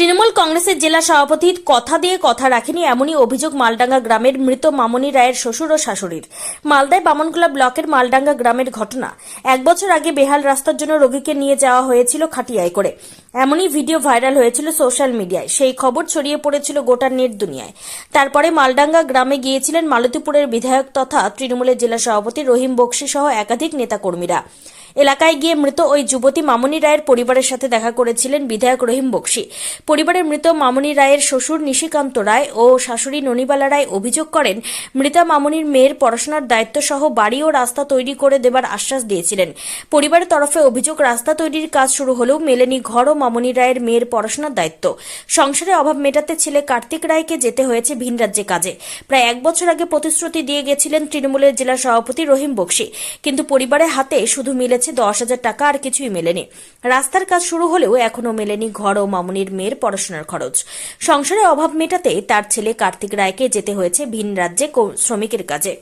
তৃণমূল কংগ্রেসের জেলা সভাপতির কথা দিয়ে কথা রাখেনি এমনই অভিযোগ মালডাঙ্গা গ্রামের মৃত মামনি রায়ের শ্বশুর ও শাশুড়ির। মালদায় বামনগোলা ব্লকের মালডাঙ্গা গ্রামের ঘটনা। এক বছর আগে বেহাল রাস্তার জন্য রোগীকে নিয়ে যাওয়া হয়েছিল খাটিয়ায় করে। এমনই ভিডিও ভাইরাল হয়েছিল সোশ্যাল মিডিয়ায়। সেই খবর ছড়িয়ে পড়েছিল গোটা নেট দুনিয়ায়। তারপরে মালডাঙ্গা গ্রামে গিয়েছিলেন মালতীপুরের বিধায়ক তথা তৃণমূলের জেলা সভাপতি রহিম বক্সি সহ একাধিক নেতাকর্মীরা। এলাকায় গিয়ে মৃত ওই যুবতী মামনি রায়ের পরিবারের সাথে দেখা করেছিলেন বিধায়ক রহিম বক্সি। পরিবারের মৃত মামনি রায়ের শ্বশুর নিশিকান্ত রায় ও শাশুড়ি ননিবালা রায় অভিযোগ করেন, মৃতা মামনির মেয়ের পড়াশোনার দায়িত্ব সহ বাড়ি ও রাস্তা তৈরি করে দেবার আশ্বাস দিয়েছিলেন। পরিবারের তরফে অভিযোগ, রাস্তা তৈরির কাজ শুরু হলেও মেলেনি ঘর ও মামনি রায়ের মেয়ের পড়াশোনার দায়িত্ব। সংসারে অভাব মেটাতে ছেলে কার্তিক রায়কে যেতে হয়েছে ভিন রাজ্যে কাজে। প্রায় এক বছর আগে প্রতিশ্রুতি দিয়ে গেছিলেন তৃণমূলের জেলা সভাপতি রহিম বক্সি। কিন্তু পরিবারের হাতে শুধু মিলেছে দশ হাজার টাকা, আর কিছুই মেলেনি। রাস্তার কাজ শুরু হলেও এখনও মেলেনি ঘর ও মামুনির মেয়ের পড়াশোনার খরচ। সংসারের অভাব মেটাতে তার ছেলে কার্তিক রায়কে যেতে হয়েছে ভিন রাজ্যে শ্রমিকের কাজে।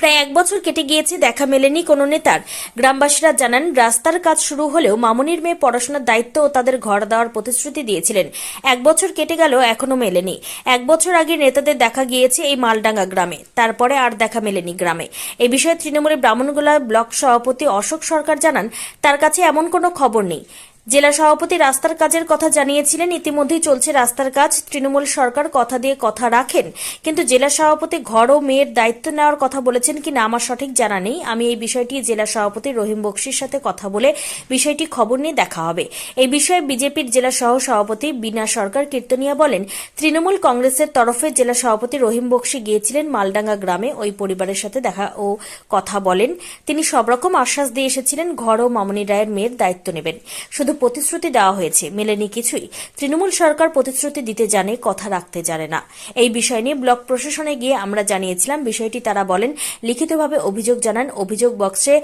প্রায় এক বছর কেটে গিয়েছে, দেখা মেলেনি কোনো নেতার। গ্রামবাসীরা জানান, রাস্তার কাজ শুরু হলেও মামনির মেয়ে পড়াশোনার দায়িত্ব ও তাদের ঘর দেওয়ার প্রতিশ্রুতি দিয়েছিলেন। এক বছর কেটে গেল, এখনও মেলেনি। এক বছর আগে নেতাদের দেখা গিয়েছে এই মালডাঙ্গা গ্রামে, তারপরে আর দেখা মেলেনি গ্রামে। এ বিষয়ে তৃণমূলের ব্রাহ্মণগোলা ব্লক সভাপতি অশোক সরকার জানান, তার কাছে এমন কোনো খবর নেই। জেলা সভাপতি রাস্তার কাজের কথা জানিয়েছিলেন। ইতিমধ্যেই চলছে রাস্তার কাজ। তৃণমূল সরকার কথা দিয়ে কথা রাখেন। কিন্তু জেলা সভাপতি ঘর ও মেয়ের দায়িত্ব নেওয়ার কথা বলেছেন কিনা আমার সঠিক জানা নেই। আমি এই বিষয়টি জেলা সভাপতি রহিম বক্সির সাথে কথা বলে বিষয়টি খবর নিয়ে দেখা হবে। এই বিষয়ে বিজেপির জেলা সহ সভাপতি বিনা সরকার কীর্তনিয়া বলেন, তৃণমূল কংগ্রেসের তরফে জেলা সভাপতি রহিম বক্সি গিয়েছিলেন মালডাঙ্গা গ্রামে। ওই পরিবারের সাথে দেখা ও কথা বলেন। তিনি সব রকম আশ্বাস দিয়ে এসেছিলেন। ঘর ও মামনি রায়ের মেয়ের দায়িত্ব নেবেন। শুধু প্রতিশ্রুতি দেওয়া হয়েছে। মেলেনি কিছুই। তৃণমূল সরকার প্রতিশ্রুতি দিতে জানে কথা রাখতে জানে না। এই বিষয় নিয়ে ব্লক প্রশাসনে গিয়ে আমরা জানিয়েছিলাম বিষয়টি তারা বলেন লিখিতভাবে অভিযোগ জানান অভিযোগ বক্সে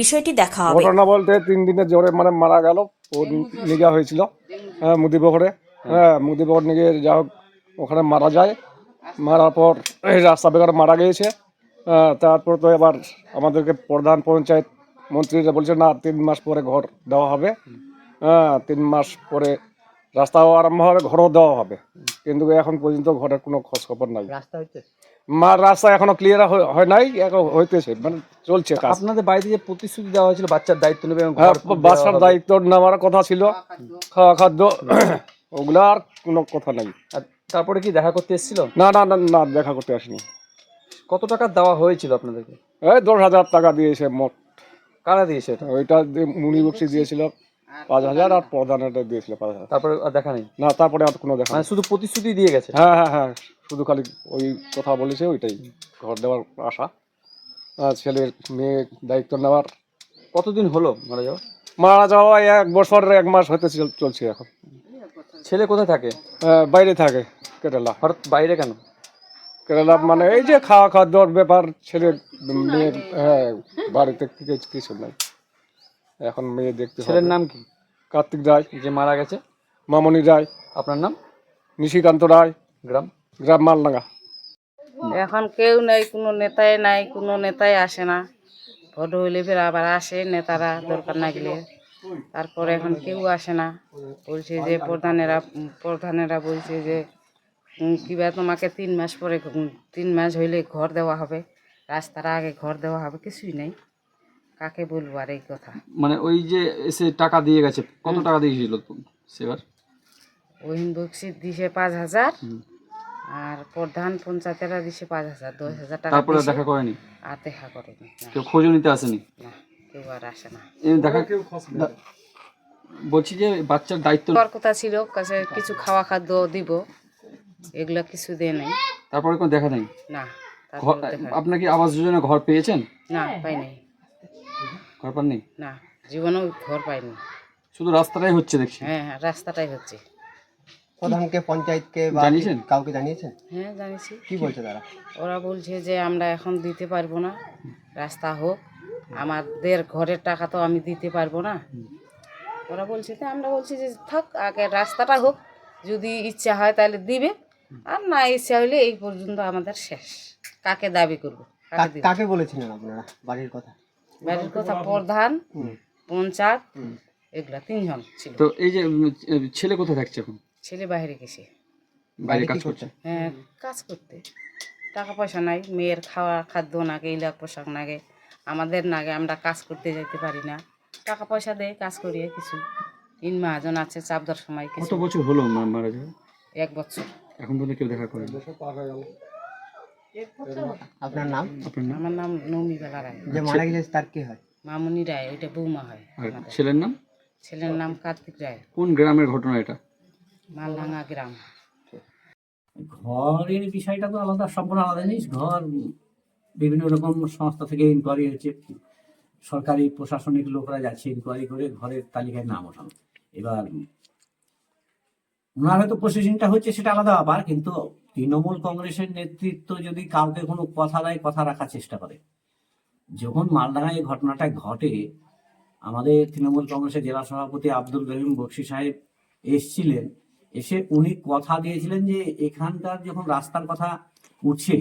বিষয়টি দেখা হবে। ঘটনা বলতে তিন দিনের জ্বরে মানে মারা গেল ও হয়েছিল হ্যাঁ মুদিবহরে হ্যাঁ মুদিবহর নিয়ে যা হোক ওখানে মারা যায়। মারার পর এই রাস্তা বেকার মারা গিয়েছে। হ্যাঁ, তারপর তো এবার আমাদেরকে প্রধান পঞ্চায়েত মন্ত্রীরা বলছে না তিন মাস পরে ঘর দেওয়া হবে। হ্যাঁ তিন মাস পরে রাস্তাও আরম্ভ হবে ঘরও দেওয়া হবে। কিন্তু এখন পর্যন্ত ঘরের কোনো খোঁজ খবর নাই। রাস্তা হচ্ছে মার রাস্তা এখনও ক্লিয়ার হয় নাই এখন হইতেছে মানে চলছে কাজ। আপনাদের বাড়িতে যে প্রতিশ্রুতি দেওয়া হয়েছিল বাচ্চার দায়িত্ব নেবে হ্যাঁ, হবে। দায়িত্ব নেওয়ার কথা ছিল। খাওয়া খাদ্য ওগুলা আর কোনো কথা নাই। আর তারপরে কি দেখা করতে এসেছিল? না না না না দেখা করতে আসিনি। কত টাকা দেওয়া হয়েছিল আপনাদেরকে? এই দশ হাজার টাকা দিয়েছে মোট। কারা দিয়েছে এটা? ওইটা দিয়ে মুনি বক্সি দিয়েছিল। পাঁচ হাজার আর প্রধানের দিয়েছিল পাঁচ হাজার। তারপরে আর দেখা নেই? না তারপরে আর কোনো দেখা মানে শুধু প্রতিশ্রুতি দিয়ে গেছে? হ্যাঁ হ্যাঁ হ্যাঁ শুধু খালি ওই কথা বলেছে ওইটাই। ঘর দেওয়ার আশা। আর ছেলের মেয়ে দায়িত্ব নেওয়ার। কতদিন হলো মারা যাওয়া মারা যাওয়া এক বছর এক মাস হতে চল- চলছে এখন। ছেলে কোথায় থাকে? বাইরে থাকে কেরালা। হঠাৎ বাইরে কেন? কেরালা মানে এই যে খাওয়া খাদ্যর ব্যাপার ছেলে মেয়ে হ্যাঁ বাড়িতে কিছু কিছু নাই। এখন মেয়ে দেখতে ছেলের নাম কি? কার্তিক রায়। যে মারা গেছে? মামনি রায়। আপনার নাম? নিশিকান্ত রায়। গ্রাম? গ্রাম মালডাঙ্গা। এখন কেউ নেই কোনো নেতাই নাই কোনো নেতাই আসে না। ভোট হইলে ফের আবার আসে নেতারা দরকার না গেলে। তারপরে এখন কেউ আসে না। বলছে যে প্রধানেরা প্রধানেরা বলছে যে কিবা তোমাকে তিন মাস পরে তিন মাস হইলে ঘর দেওয়া হবে। রাস্তার আগে ঘর দেওয়া হবে কিছুই নেই। কাকে বলব আর এই কথা? মানে ওই যে এসে টাকা দিয়ে গেছে কত টাকা দিয়েছিল সেবার? ওহিন বক্সি দিছে পাঁচ হাজার আর প্রধান পঞ্চায়েতেরা দিছে পাঁচ হাজার দশ হাজার টাকা তারপরে দেখা করেনি? আর দেখা করেনি কেউ খোঁজ নিতে আসেনি? না কেউ আর আসে না। এই দেখা বলছি যে বাচ্চার দায়িত্ব কথা ছিল কাছে কিছু খাওয়া খাদ্য দিব এগুলো কিছু দিয়ে নাই। তারপরে কোনো দেখা নেই না আপনার কি আবাস যোজনা ঘর পেয়েছেন? না পাই নাই। ঘর পাননি? না জীবনেও ঘর পাইনি। শুধু রাস্তাটাই হচ্ছে দেখছি। হ্যাঁ হ্যাঁ রাস্তাটাই হচ্ছে। প্রধানকে পঞ্চায়েতকে বা জানিয়েছেন? কাউকে জানিয়েছেন? হ্যাঁ জানিছি কি বলছে তারা? ওরা বলছে যে আমরা এখন দিতে পারব না রাস্তা হোক। আমাদের ঘরের টাকা তো আমি দিতে পারব না। ওরা বলছে যে আমরা বলছি যে থাক আগে রাস্তাটা হোক। যদি ইচ্ছা হয় তাহলে দিবে। আর না ইচ্ছা হইলে এই পর্যন্ত আমাদের শেষ। কাকে দাবি করব? কাকে বলেছিলেন আপনারা? বাড়ির কথা? বাড়ির কথা প্রধান পঞ্চায়েত এগুলা তিনজন ছিল। তো এই যে ছেলে কোথায় থাকছে এখন? ছেলে বাইরে গেছে। বাইরে কাজ করছে? হ্যাঁ কাজ করতে। টাকা পয়সা নাই মেয়ের খাওয়া খাদ্য নাগে ইলাক পোশাক নাগে আমাদের নাগে আমরা কাজ করতে যেতে পারি না। টাকা পয়সা দেয় কাজ করিয়ে কিছু। তিন মাহাজন আছে চাপ চাপদার সময় কত কিছু। বছর হলো মারা যাওয়া এক বছর। এখন পর্যন্ত কেউ দেখা করেনি? আপনার নাম? আপনার নাম? আমার নাম নৌমি বেলা রায়। যে মারা গেছে তার কি হয়? মামুনি রায় ওইটা বৌমা হয় আমাদের। ছেলের নাম? ছেলের নাম কার্তিক রায়। কোন গ্রামের ঘটনা এটা? মালডাঙ্গা গ্রাম। ঘরের বিষয়টা তো আলাদা সম্পূর্ণ আলাদা জিনিস। ঘর বিভিন্ন রকম সংস্থা থেকে ইনকোয়ারি হচ্ছে সরকারি প্রশাসনিক লোকরা যাচ্ছে ইনকোয়ারি করে ঘরের তালিকায় নাম ওঠানো। এবার ওনার হয়তো প্রসেসিংটা হচ্ছে সেটা আলাদা ব্যাপার কিন্তু তৃণমূল কংগ্রেসের নেতৃত্ব যদি কাউকে কোনো কথা দেয়, কথা রাখার চেষ্টা করে। যখন মালডাঙ্গায় এই ঘটনাটা ঘটে, আমাদের তৃণমূল কংগ্রেসের জেলা সভাপতি আব্দুল রহিম বক্সি সাহেব এসছিলেন। এসে উনি কথা দিয়েছিলেন যে, এখানকার যখন রাস্তার কথা উঠছে,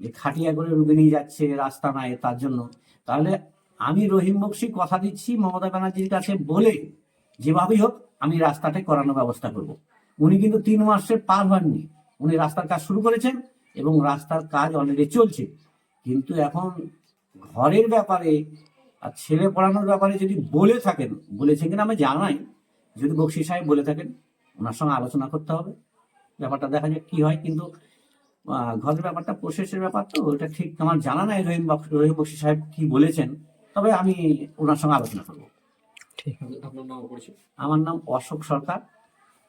যে খাটিয়া করে রুগে নিয়ে যাচ্ছে রাস্তা নাই তার জন্য, তাহলে আমি রহিম বক্সি কথা দিচ্ছি, মমতা ব্যানার্জির কাছে বলে যেভাবেই হোক আমি রাস্তাটা করানোর ব্যবস্থা করব। উনি কিন্তু তিন মাসে পার হননি। উনি রাস্তার কাজ শুরু করেছেন এবং রাস্তার কাজ অলরেডি চলছে। কিন্তু এখন ঘরের ব্যাপারে আর ছেলে পড়ানোর ব্যাপারে যদি বলে থাকেন বলেছেন কিনা আমি জানাই। যদি বক্সি সাহেব বলে থাকেন ওনার সঙ্গে আলোচনা করতে হবে। ব্যাপারটা দেখা যাক কি হয়। কিন্তু ঘরের ব্যাপারটা প্রসেসের ব্যাপার তো ওটা ঠিক আমার জানা নাই। রহিম রহিম বক্সি সাহেব কি বলেছেন? তবে আমি ওনার সঙ্গে আলোচনা করব। আমার নাম অশোক সরকার।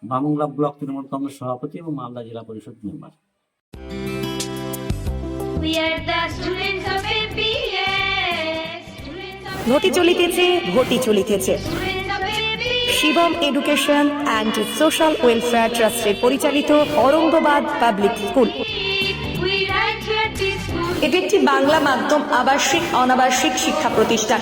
বামুংলা ব্লক তৃণমূল কংগ্রেস সভাপতি এবং মালদা জেলা পরিষদ মেম্বার। ঘটি চলিতেছে ঘটি চলিতেছে. Shivam education and social welfare ট্রাস্টের পরিচালিত অরঙ্গবাদ পাবলিক স্কুল. এটি একটি বাংলা মাধ্যম আবাসিক অনাবাসিক শিক্ষা প্রতিষ্ঠান।